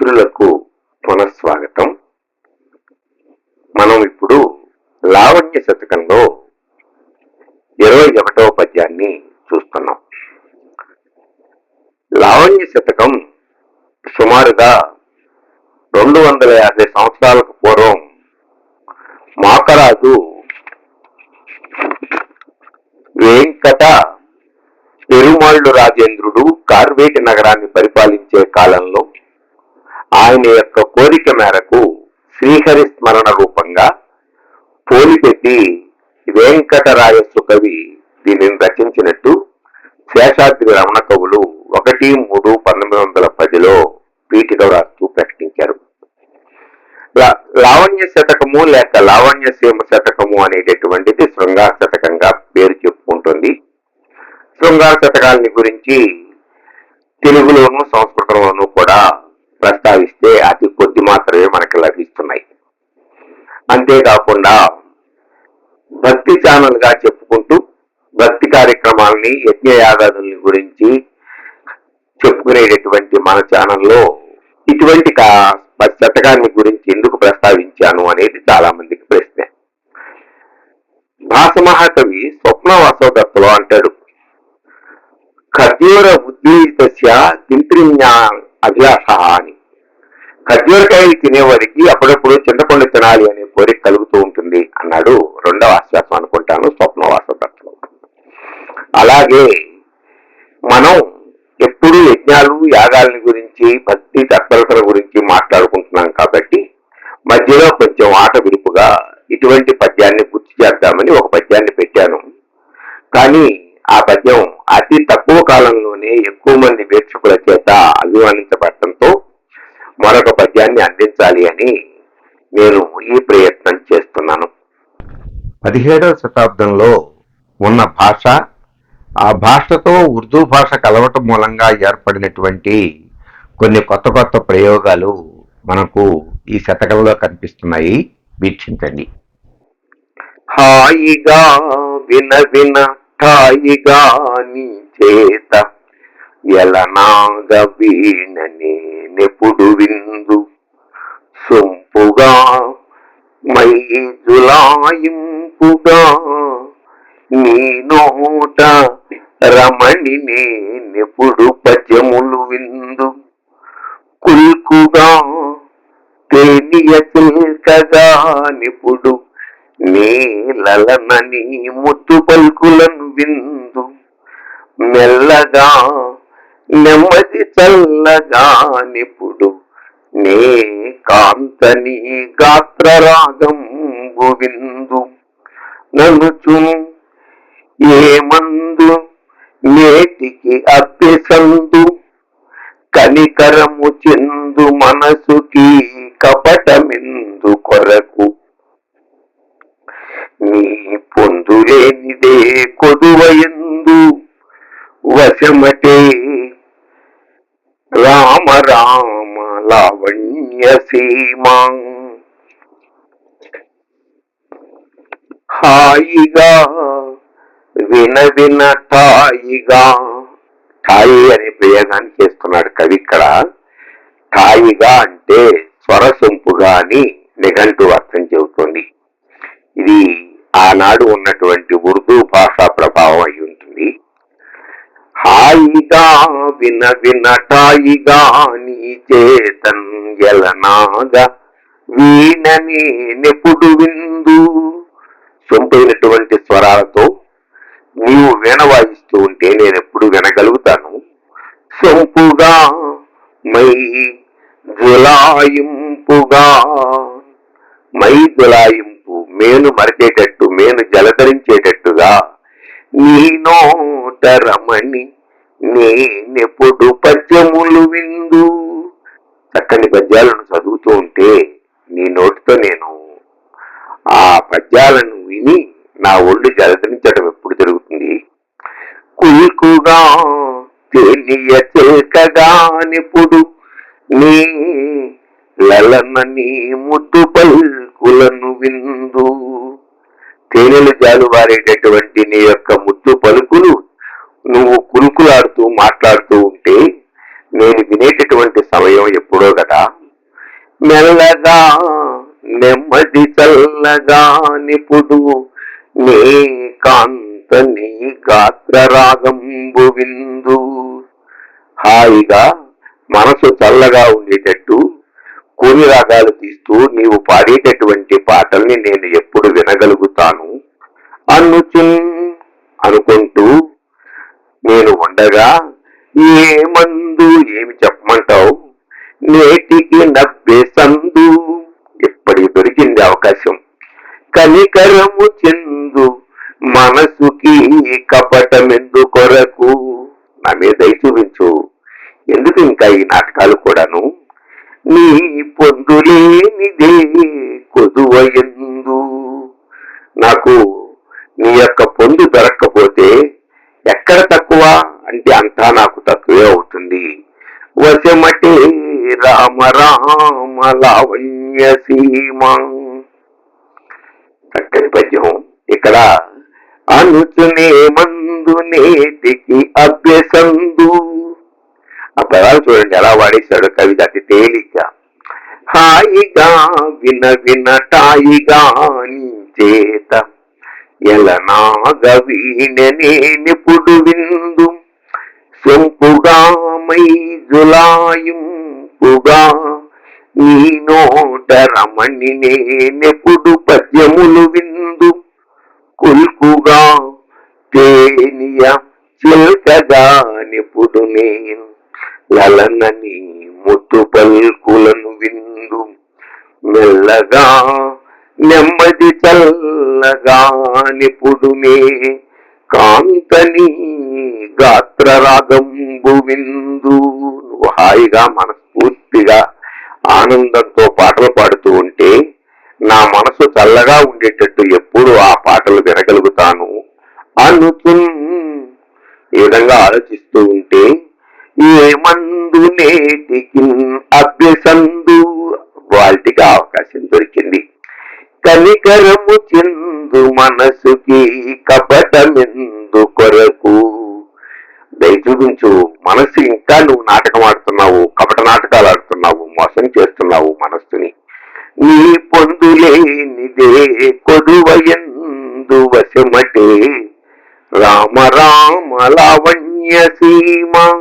మిత్రులకు పునఃస్వాగతం. మనం ఇప్పుడు లావణ్య శతకంలో ఇరవై ఒకటవ పద్యాన్ని చూస్తున్నాం. లావణ్య శతకం సుమారుగా రెండు వందల యాభై సంవత్సరాలకు పూర్వం మాకరాజు వెంకట పెరుమాళ్ళు రాజేంద్రుడు కార్వేటి నగరాన్ని పరిపాలించే కాలంలో ఆయన యొక్క కోరిక మేరకు శ్రీహరి స్మరణ రూపంగా పోలిపెట్టి వెంకటరాయస్సు కవి దీనిని రచించినట్టు శేషాద్రి రమణ కవులు ఒకటి మూడు పంతొమ్మిది వందల పదిలో పీఠిక రాస్తూ ప్రకటించారు. లా- లావణ్య శతకము లేక లావణ్య సీమ శతకము అనేటటువంటిది శృంగార శతకంగా పేరు చెప్పుకుంటుంది. శృంగార శతకాలని గురించి తెలుగులోను అంతేకాకుండా భక్తి ఛానల్గా చెప్పుకుంటూ భక్తి కార్యక్రమాలని యజ్ఞయాగాదుల్ని గురించి చెప్పుకునేటటువంటి మన ఛానల్లో ఇటువంటి కా- శతకాన్ని గురించి ఎందుకు ప్రస్తావించాను అనేది చాలా మందికి ప్రశ్న. భాస మహాకవి స్వప్న వాసవదత్తలో అంటాడు ఖర్జూర ఉద్దీతస్య తింత్రిన్యా అభిలాష అని. ఖర్జూరకాయలు తినేవారికి అప్పుడప్పుడు చింతపండు తినాలి అనే కోరిక కలుగుతూ ఉంటుంది అన్నాడు రెండవ ఆశ్వాసం అనుకుంటాను స్వప్న వాసవదత్తలో అలాగే మనం ఎప్పుడు యజ్ఞాలు యాగాలని గురించి భక్తి తత్పరతల గురించి మాట్లాడుకుంటున్నాం కాబట్టి మధ్యలో కొంచెం ఆట విరుపుగా ఇటువంటి పద్యాన్ని గుర్తు చేద్దామని ఒక పద్యాన్ని పెట్టాను. కానీ ఆ పద్యం అతి తక్కువ కాలంలోనే ఎక్కువ మంది వీక్షకుల చేత అభిమానించబడటంతో మరొక పద్యాన్ని అందించాలి అని నేను ఈ ప్రయత్నం చేస్తున్నాను. పదిహేడవ శతాబ్దంలో ఉన్న భాష ఆ భాషతో ఉర్దూ భాష కలవటం మూలంగా ఏర్పడినటువంటి కొన్ని కొత్త కొత్త ప్రయోగాలు మనకు ఈ శతకంలో కనిపిస్తున్నాయి. వీక్షించండి. హాయిగా విన విన హాయిగా నీ ఎలనాగ వీణని నెప్పుడు విందు సొంపుగా మై జులాయింపుగా నీ నోట రమణి నేనెప్పుడు పద్యములు విందు కుల్కుగా తేనియ చిల్కగా నిపుడు నీలలనని ముత్తు పలుకులను విందు మెల్లగా నెమ్మది చల్లగానిప్పుడు నే కాంతని గాత్రరాగం గోవిందు ననుచును ఏమందు నేటికి అప్పెసందు కనికరము చెందు మనసుకి కపటమిందు కొరకు నీ పొందులేనిదే కొదువయందు వశమటే రామ రామ లావణ్య సీమా. హాయిగా విన విన ఠాయిగా అనే ప్రయోగాన్ని చేస్తున్నాడు కవి ఇక్కడ. తాయిగా అంటే స్వరసొంపుగా అని నిఘంటు అర్థం చెబుతోంది. ఇది ఆనాడు ఉన్నటువంటి ఉర్దూ భాష ప్రభావం అయి ఉంటుంది హాయిగా విన వినటాయిగాని ఠాయిగా చేతన్ వీణని నెప్పుడు విందు సొంపైనటువంటి స్వరాలతో నీవు వీణ వాయిస్తూ ఉంటే నేను ఎప్పుడు వినగలుగుతాను. సొంపుగా మై జులాయింపుగా. మై జులాయింపు మేను మరిచేటట్టు మేను జలధరించేటట్టుగా నీ నోట రమణి నేనెప్పుడు పద్యములు విందు? చక్కని పద్యాలను చదువుతూ ఉంటే నీ నోటితో నేను ఆ పద్యాలను విని నా ఒళ్ళు జలదరించడం ఎప్పుడు జరుగుతుంది? కుల్కుగా తెలియ చిల్కగా నిపుడు నీ లలన నీ ముద్దు పలుకులను విందు. తేనెలు జాలువారేటటువంటి నీ యొక్క ముద్దు పలు మాట్లాడుతూ ఉంటే నేను వినేటటువంటి సమయం ఎప్పుడో కదా. మెల్లగా నెమ్మది చల్లగా నిపుడు నే కాంత నీ గాత్ర రాగంబు విందు. హాయిగా మనసు చల్లగా ఉండేటట్టు కూని రాగాలు తీస్తూ నీవు పాడేటటువంటి పాటల్ని నేను ఎప్పుడు వినగలుగుతాను. అనుచున్ అనుకుంటూ నేను ఉండగా ఏ మందు ఏమి చెప్పమంటావు? నేటికి నవ్వే సందు ఇప్పటికి దొరికింది అవకాశం. కనికరము చెందు మనసుకి కపటమెందు కొరకు నా మీద దయ చూపించు. ఎందుకు ఇంకా ఈ నాటకాలు కూడాను? నీ పొందులేనిదే కొదువ ఎందు. నాకు నీ యొక్క పొందు దొరక్కపోతే ఎక్కడ అంటే అంతా నాకు తక్కువే అవుతుంది. వశమటే రామ రామ లావణ్య సీమ. చక్కని పద్యం. ఇక్కడ అనుచునే మందు నేటికి అభ్యసందు. ఆ పదాలు చూడండి ఎలా వాడేశాడు కవి అతి తేలిక. హాయిగా విన వినటాయిగా నీ చేత. ఎలనాగ వీణనేనిపుడు విందు సొంపుగా మై జులాయింపుగా నీ నోట రమణి నేనెప్పుడు పద్యములు విందు? కుల్కుగా తేనియ చిల్కగా నిపుడు నేను లలనని ముత్తు పల్కులను విందు? మెల్లగా నెమ్మది చల్లగా నిపుడునే కాంతని గాత్ర రాగంబు విందు. నువ్వు హాయిగా మనస్ఫూర్తిగా ఆనందంతో పాటలు పాడుతూ ఉంటే నా మనసు చల్లగా ఉండేటట్టు ఎప్పుడు ఆ పాటలు వినగలుగుతాను అనుకు ఈ విధంగా ఆలోచిస్తూ ఉంటే ఏ మందు నేటికి అభ్యసందు వాటికి అవకాశం దొరికింది. కనికరము చెందు మనసుకి కపటమిందు కొరకు దయ చూపించు. మనసు ఇంకా నువ్వు నాటకం ఆడుతున్నావు కపట నాటకాలు ఆడుతున్నావు మోసం చేస్తున్నావు మనస్సుని. నీ పొందులేనిదే కొడువయందు వశమటే. రామ రామ లావణ్య సీమా